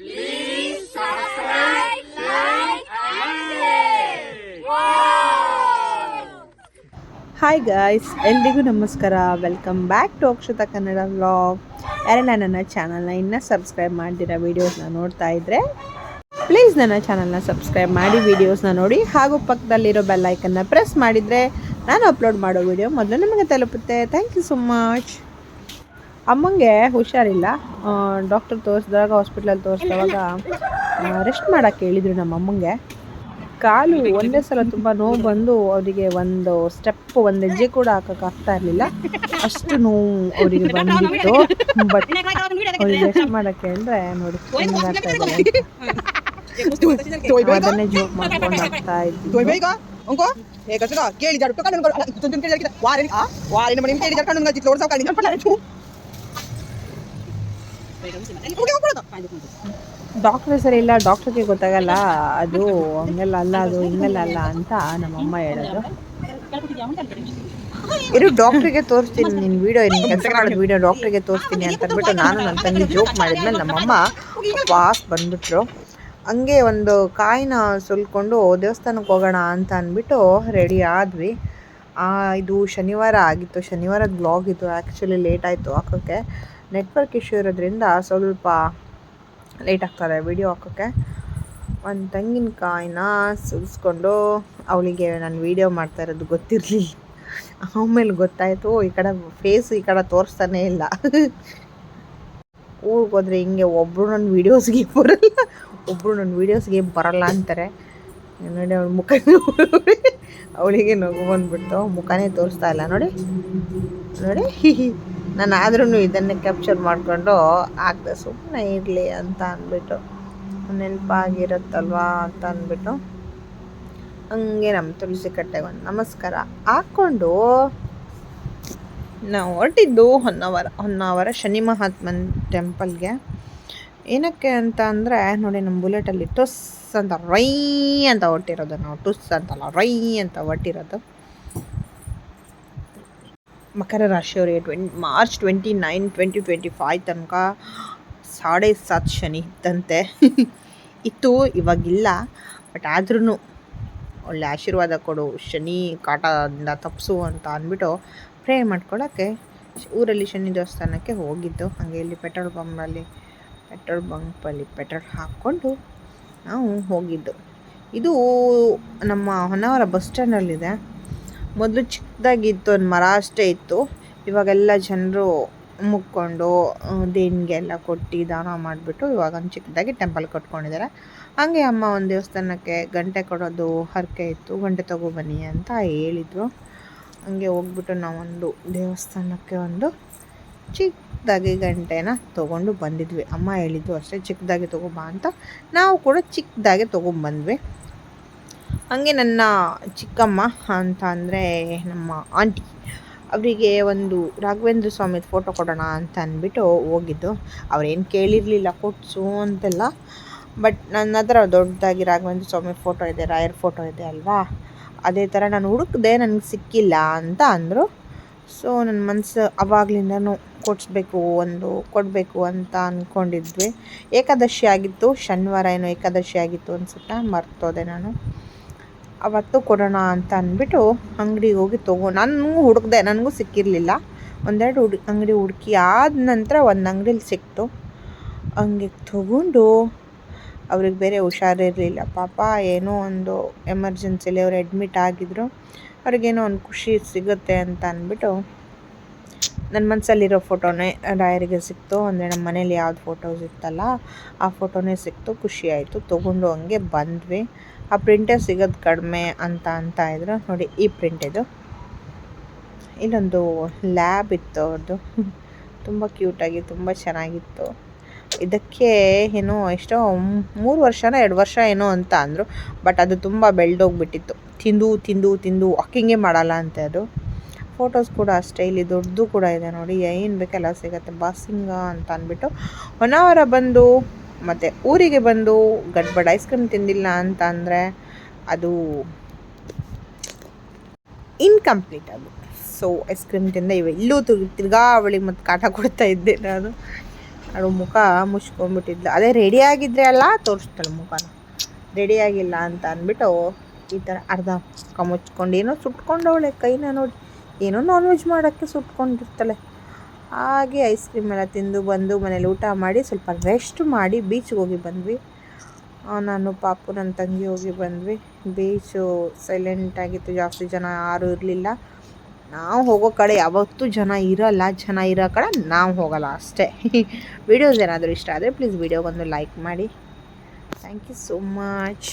Hi guys ಎಲ್ರಿಗೂ ನಮಸ್ಕಾರ. Welcome back to Akshata Kannada vlog ಯಾರೆಲ್ಲ ನನ್ನ ಚಾನಲ್ನ ಇನ್ನೂ ಸಬ್ಸ್ಕ್ರೈಬ್ ಮಾಡ್ದಿರೋ ವೀಡಿಯೋಸ್ನ ನೋಡ್ತಾ ಇದ್ದರೆ ಪ್ಲೀಸ್ ನನ್ನ ಚಾನಲ್ನ ಸಬ್ಸ್ಕ್ರೈಬ್ ಮಾಡಿ ವೀಡಿಯೋಸ್ನ ನೋಡಿ. ಹಾಗೂ ಪಕ್ಕದಲ್ಲಿರೋ ಬೆಲ್ ಐಕನ್ನ ಪ್ರೆಸ್ ಮಾಡಿದರೆ ನಾನು ಅಪ್ಲೋಡ್ ಮಾಡೋ ವಿಡಿಯೋ ಮೊದಲು ನಿಮಗೆ ತಲುಪುತ್ತೆ. ಥ್ಯಾಂಕ್ ಯು ಸೊ ಮಚ್ ಅಮ್ಮಂಗೆ ಹುಷಾರಿಲ್ಲ ಡಾಕ್ಟರ್ ತೋರಿಸಿದಾಗ ಹಾಸ್ಪಿಟ್ಲಲ್ಲಿ ತೋರಿಸಿದವಾಗ ರೆಸ್ಟ್ ಮಾಡೋಕ್ಕೆ ಹೇಳಿದರು ನಮ್ಮ ಅಮ್ಮಂಗೆ ಕಾಲು ಒಂದೇ ಸಲ ತುಂಬ ನೋವು ಬಂದು ಅವರಿಗೆ ಒಂದು ಸ್ಟೆಪ್ ಒಂದು ಹೆಜ್ಜೆ ಕೂಡ ಹಾಕಕ್ಕೆ ಆಗ್ತಾ ಇರಲಿಲ್ಲ ಅಷ್ಟು ನೋವು ಅವರಿಗೆ ಬಂದಿತ್ತು ಬಟ್ ಅವ್ರಿಗೆ ರೆಸ್ಟ್ ಮಾಡಕ್ಕೆ ಅಂದ್ರೆ ನೋಡಿ. ಅದನ್ನೇ ಜೋಕ್ ಮಾಡ್ಕೊಂಡು ಆಗ್ತಾ ಇದ್ವಿ Tuloy ba ka? ಕಣ್ಣು Eh kasi ka, ಡಾಕ್ಟ್ರ್ ಸರಿ ಇಲ್ಲ, ಡಾಕ್ಟ್ರಿಗೆ ಗೊತ್ತಾಗಲ್ಲ. ಅದು ಹಂಗೆಲ್ಲ ಅಲ್ಲ, ಅದು ಹಿಂಗೆಲ್ಲ ಅಲ್ಲ ಅಂತ ನಮ್ಮಮ್ಮ ಹೇಳೋದು. ಇರು, ಡಾಕ್ಟ್ರಿಗೆ ತೋರಿಸ್ತೀನಿ ನಿನ್ನ ವಿಡಿಯೋ ನಿನ್ನ ಕೆಲಸ ಮಾಡೋದು ವಿಡಿಯೋ ಡಾಕ್ಟ್ರಿಗೆ ತೋರಿಸ್ತೀನಿ ಅಂತ ಅಂದ್ಬಿಟ್ಟು ನಾನು ನನ್ನ ತಂಗಿ ಜೋಕ್ ಮಾಡಿದ್ಮೇಲೆ ನಮ್ಮಮ್ಮ ವಾಸ್ ಬಂದ್ಬಿಟ್ರು. ಹಂಗೆ ಒಂದು ಕಾಯಿನ ಸುಲ್ಕೊಂಡು ದೇವಸ್ಥಾನಕ್ಕೆ ಹೋಗೋಣ ಅಂತ ಅಂದ್ಬಿಟ್ಟು ರೆಡಿ ಆದ್ವಿ. ಇದು ಶನಿವಾರ ಆಗಿತ್ತು, ಶನಿವಾರದ ಬ್ಲಾಗ್ ಇದು ಆ್ಯಕ್ಚುಲಿ ಲೇಟ್ ಆಯಿತು, ಹಾಕೋಕ್ಕೆ. ನೆಟ್ವರ್ಕ್ ಇಶ್ಯೂ ಇರೋದ್ರಿಂದ ಸ್ವಲ್ಪ ಲೇಟ್ ಆಗ್ತಾರೆ ವಿಡಿಯೋ ಹಾಕೋಕ್ಕೆ. ಒಂದು ತೆಂಗಿನಕಾಯಿನ ಸುಲಿಸ್ಕೊಂಡು ಅವಳಿಗೆ ನಾನು ವೀಡಿಯೋ ಮಾಡ್ತಾ ಇರೋದು ಗೊತ್ತಿರಲಿಲ್ಲ. ಆಮೇಲೆ ಗೊತ್ತಾಯಿತು ಈ ಕಡೆ ಫೇಸ್ ಈ ಕಡೆ ತೋರಿಸ್ತಾನೇ ಇಲ್ಲ. ಊರಿಗೆ ಹೋದರೆ ಹಿಂಗೆ ಒಬ್ಬರು ನನ್ನ ವೀಡಿಯೋಸ್ಗೆ ಬರಲ್ಲ. ಒಬ್ಬರು ನನ್ನ ವೀಡಿಯೋಸ್ಗೆ ಬರಲ್ಲ ಅಂತಾರೆ. ನೋಡಿ ಅವಳ ಮುಖ ಅವಳಿಗೆ ನಗು ಬಂದ್ಬಿಡ್ತು. ಮುಖನೇ ತೋರಿಸ್ತಾ ಇಲ್ಲ. ನೋಡಿ. ನೋಡಿ. ನಾನು ಆದ್ರೂ ಇದನ್ನೇ ಕ್ಯಾಪ್ಚರ್ ಮಾಡಿಕೊಂಡು ಆಗದೆ ಸುಮ್ಮನೆ ಇರಲಿ ಅಂತ ಅಂದ್ಬಿಟ್ಟು, ನೆನಪಾಗಿರುತ್ತಲ್ವಾ ಅಂತ ಅಂದ್ಬಿಟ್ಟು, ಹಂಗೆ ನಮ್ಮ ತುಳಸಿ ಕಟ್ಟೆಗೆ ಒಂದು ನಮಸ್ಕಾರ ಹಾಕ್ಕೊಂಡು ನಾವು ಹೊರಟಿದ್ದು ಹೊನ್ನಾವರ ಹೊನ್ನಾವರ ಶನಿ ಮಹಾತ್ಮನ್ ಟೆಂಪಲ್ಗೆ ಏನಕ್ಕೆ ಅಂತ ಅಂದರೆ, ನೋಡಿ ನಮ್ಮ ಬುಲೆಟಲ್ಲಿ ಟುಸ್ ಅಂತ ರೈ ಅಂತ ಹೊಟ್ಟಿರೋದು ನಾವು, ಟುಸ್ ಅಂತಲ್ಲ ರೈ ಅಂತ ಹೊಟ್ಟಿರೋದು ಮಕರ ರಾಶಿಯವರಿಗೆ twenty March twenty nine, twenty twenty five ತನಕ ಸಾಡೆ ಸಾತ್ ಶನಿ ಇದ್ದಂತೆ. ಇತ್ತು, ಇವಾಗಿಲ್ಲ. ಬಟ್ ಆದ್ರೂ ಒಳ್ಳೆ ಆಶೀರ್ವಾದ ಕೊಡು, ಶನಿ ಕಾಟದಿಂದ ತಪ್ಪಿಸು ಅಂತ ಅಂದ್ಬಿಟ್ಟು ಪ್ರೇ ಮಾಡ್ಕೊಳ್ಳೋಕ್ಕೆ ಊರಲ್ಲಿ ಶನಿ ದೇವಸ್ಥಾನಕ್ಕೆ ಹೋಗಿದ್ದು. ಹಾಗೆ ಇಲ್ಲಿ ಪೆಟ್ರೋಲ್ ಬಂಪಲ್ಲಿ ಪೆಟ್ರೋಲ್ ಬಂಪಲ್ಲಿ ಪೆಟ್ರೋಲ್ ಹಾಕ್ಕೊಂಡು ನಾವು ಹೋಗಿದ್ದು. ಇದು ನಮ್ಮ ಹೊನ್ನಾವರ ಬಸ್ ಸ್ಟ್ಯಾಂಡಲ್ಲಿದೆ. ಮೊದಲು ಚಿಕ್ಕದಾಗಿತ್ತು ಒಂದು ಮರ ಅಷ್ಟೇ ಇತ್ತು. ಇವಾಗೆಲ್ಲ ಜನರು ಮುಕ್ಕೊಂಡು ದೇಣಿಗೆಲ್ಲ ಕೊಟ್ಟು ದಾನ ಮಾಡಿಬಿಟ್ಟು ಇವಾಗ ಒಂದು ಚಿಕ್ಕದಾಗಿ ಟೆಂಪಲ್ ಕಟ್ಕೊಂಡಿದ್ದಾರೆ. ಹಾಗೆ ಅಮ್ಮ ಒಂದು ದೇವಸ್ಥಾನಕ್ಕೆ ಗಂಟೆ ಕೊಡೋದು, ಹರಕೆ ಇತ್ತು, ಗಂಟೆ ತೊಗೊಬನ್ನಿ ಅಂತ ಹೇಳಿದರು. ಹಂಗೆ ಹೋಗ್ಬಿಟ್ಟು ನಾವೊಂದು ದೇವಸ್ಥಾನಕ್ಕೆ ಒಂದು ಚಿಕ್ಕದಾಗಿ ಗಂಟೆನ ತೊಗೊಂಡು ಬಂದಿದ್ವಿ. ಅಮ್ಮ ಹೇಳಿದ್ದು ಅಷ್ಟೇ, ಚಿಕ್ಕದಾಗಿ ತೊಗೊಬಾ ಅಂತ. ನಾವು ಕೂಡ ಚಿಕ್ಕದಾಗಿ ತೊಗೊಂಬಂದ್ವಿ. ಹಾಗೆ ನನ್ನ ಚಿಕ್ಕಮ್ಮ ಅಂತ ಅಂದರೆ ನಮ್ಮ ಆಂಟಿ. ಅವರಿಗೆ ಒಂದು ರಾಘವೇಂದ್ರ ಸ್ವಾಮಿ ಫೋಟೋ ಕೊಡೋಣ ಅಂತ ಅಂದ್ಬಿಟ್ಟು ಹೋಗಿದ್ದು. ಅವ್ರೇನು ಕೇಳಿರಲಿಲ್ಲ ಕೊಟ್ಸು ಅಂತೆಲ್ಲ. ಬಟ್ ನನ್ನ ಹತ್ರ ದೊಡ್ಡದಾಗಿ ರಾಘವೇಂದ್ರ ಸ್ವಾಮಿ ಫೋಟೋ ಇದೆ, ರಾಯರ್ ಫೋಟೋ ಇದೆ ಅಲ್ವಾ? ಅದೇ ಥರ ನಾನು ಹುಡುಕಿದೆ ನನಗೆ ಸಿಕ್ಕಿಲ್ಲ ಅಂತ ಅಂದರು. ಸೊ ನನ್ನ ಮನಸ್ಸು ಅವಾಗ್ಲಿಂದನೂ ಕೊಡಿಸ್ಬೇಕು ಒಂದು, ಕೊಡಬೇಕು ಅಂತ ಅಂದ್ಕೊಂಡಿದ್ವಿ ಏಕಾದಶಿ ಆಗಿತ್ತು, ಶನಿವಾರ ಏನೋ ಏಕಾದಶಿ ಆಗಿತ್ತು ಅನ್ಸುತ್ತೆ, ಮರ್ತೋದೆ ನಾನು. ಅವತ್ತು ಕೊಡೋಣ ಅಂತ ಅಂದ್ಬಿಟ್ಟು ಅಂಗಡಿಗೆ ಹೋಗಿ ತೊಗೊ ನಾನು ಹುಡುಕ್ದೆ, ನನಗೂ ಸಿಕ್ಕಿರಲಿಲ್ಲ. ಒಂದೆರಡು ಹುಡು ಅಂಗಡಿ ಹುಡುಕಿ ಆದ ನಂತರ ಒಂದು ಅಂಗಡಿಲಿ ಸಿಕ್ತು. ಹಂಗೆ ತೊಗೊಂಡು ಅವ್ರಿಗೆ ಬೇರೆ ಹುಷಾರಿರಲಿಲ್ಲ ಪಾಪ ಏನೋ ಒಂದು ಎಮರ್ಜೆನ್ಸಿಲಿ ಅವ್ರು ಅಡ್ಮಿಟ್ ಆಗಿದ್ರು. ಅವ್ರಿಗೇನೋ ಒಂದು ಖುಷಿ ಸಿಗುತ್ತೆ ಅಂತ ಅಂದ್ಬಿಟ್ಟು ನನ್ನ ಮನಸ್ಸಲ್ಲಿರೋ ಫೋಟೋನೇ ಡೈರಿಗೆ ಸಿಕ್ತು, ಅಂದರೆ ನಮ್ಮ ಮನೇಲಿ ಯಾವ್ದು ಫೋಟೋಸ್ ಇತ್ತಲ್ಲ, ಆ ಫೋಟೋನೇ ಸಿಕ್ತು, ಖುಷಿ ಆಯಿತು. ತೊಗೊಂಡು ಹಂಗೆ ಬಂದ್ವಿ. ಆ ಪ್ರಿಂಟೇ ಸಿಗೋದು ಕಡಿಮೆ ಅಂತ ಅಂತ ಇದ್ರು. ನೋಡಿ, ಈ ಪ್ರಿಂಟ್ ಇದು. ಇಲ್ಲೊಂದು ಲ್ಯಾಬ್ ಇತ್ತು ಅವ್ರದ್ದು ತುಂಬ ಕ್ಯೂಟಾಗಿ ತುಂಬ ಚೆನ್ನಾಗಿತ್ತು. ಇದಕ್ಕೆ ಏನೋ ಎಷ್ಟೋ ಮೂರು ವರ್ಷನ ಎರಡು ವರ್ಷ ಏನೋ ಅಂತ ಅಂದರು. ಬಟ್ ಅದು ತುಂಬ ಬೆಳೆದೋಗ್ಬಿಟ್ಟಿತ್ತು. ತಿಂದು ತಿಂದು ತಿಂದು ವಾಕಿಂಗೇ ಮಾಡಲ್ಲ ಅಂತೆ ಅದು. ಫೋಟೋಸ್ ಕೂಡ ಅಷ್ಟೇ, ಇಲ್ಲಿ ದೊಡ್ಡದು ಕೂಡ ಇದೆ ನೋಡಿ. ಏನು ಬೇಕೆಲ್ಲ ಸಿಗುತ್ತೆ. ಬಾಸಿಂಗ ಅಂತ ಅಂದ್ಬಿಟ್ಟು ಹೊನ್ನಾವರ ಬಂದು, ಮತ್ತು ಊರಿಗೆ ಬಂದು ಗಡ್ಬಡ್ ಐಸ್ ಕ್ರೀಮ್ ತಿಂದಿಲ್ಲ ಅಂತ ಅಂದರೆ ಅದು ಇನ್ಕಂಪ್ಲೀಟ್ ಅದು. ಸೊ ಐಸ್ ಕ್ರೀಮ್ ತಿಂದ ಇವೆಲ್ಲೂ ತಿರ್ಗಾ ಅವಳಿಗೆ ಮತ್ತು ಕಾಟ ಕೊಡ್ತಾ ಇದ್ದೆ ನಾನು. ಅವಳು ಮುಖ ಮುಚ್ಕೊಂಡ್ಬಿಟ್ಟಿದ್ಲು. ಅದೇ ರೆಡಿ ಆಗಿದ್ರೆ ಅಲ್ಲ, ತೋರಿಸ್ತಾಳೆ ಮುಖನ. ರೆಡಿ ಆಗಿಲ್ಲ ಅಂತ ಅಂದ್ಬಿಟ್ಟು ಈ ಥರ ಅರ್ಧ ಮುಚ್ಕೊಂಡು ಏನೋ ಸುಟ್ಕೊಂಡವಳೆ ಕೈನ ನೋಡಿ. ಏನೋ ನಾನ್ ವೆಜ್ ಮಾಡೋಕ್ಕೆ ಸುಟ್ಕೊಂಡಿರ್ತಾಳೆ. ಹಾಗೆ ಐಸ್ ಕ್ರೀಮ್ ಎಲ್ಲ ತಿಂದು ಬಂದು ಮನೇಲಿ ಊಟ ಮಾಡಿ ಸ್ವಲ್ಪ ರೆಸ್ಟ್ ಮಾಡಿ ಬೀಚ್ಗೆ ಹೋಗಿ ಬಂದ್ವಿ. ನಾನು ಪಾಪು, ನನ್ನ ತಂಗಿ ಹೋಗಿ ಬಂದ್ವಿ. ಬೀಚು ಸೈಲೆಂಟಾಗಿತ್ತು ಜಾಸ್ತಿ ಜನ ಯಾರೂ ಇರಲಿಲ್ಲ. ನಾವು ಹೋಗೋ ಕಡೆ ಯಾವತ್ತೂ ಜನ ಇರಲ್ಲ, ಜನ ಇರೋ ಕಡೆ ನಾವು ಹೋಗೋಲ್ಲ ಅಷ್ಟೇ. ವೀಡಿಯೋಸ್ ಏನಾದರೂ ಇಷ್ಟ ಆದರೆ ಪ್ಲೀಸ್ ವಿಡಿಯೋಗೊಂದು ಲೈಕ್ ಮಾಡಿ. Thank you so much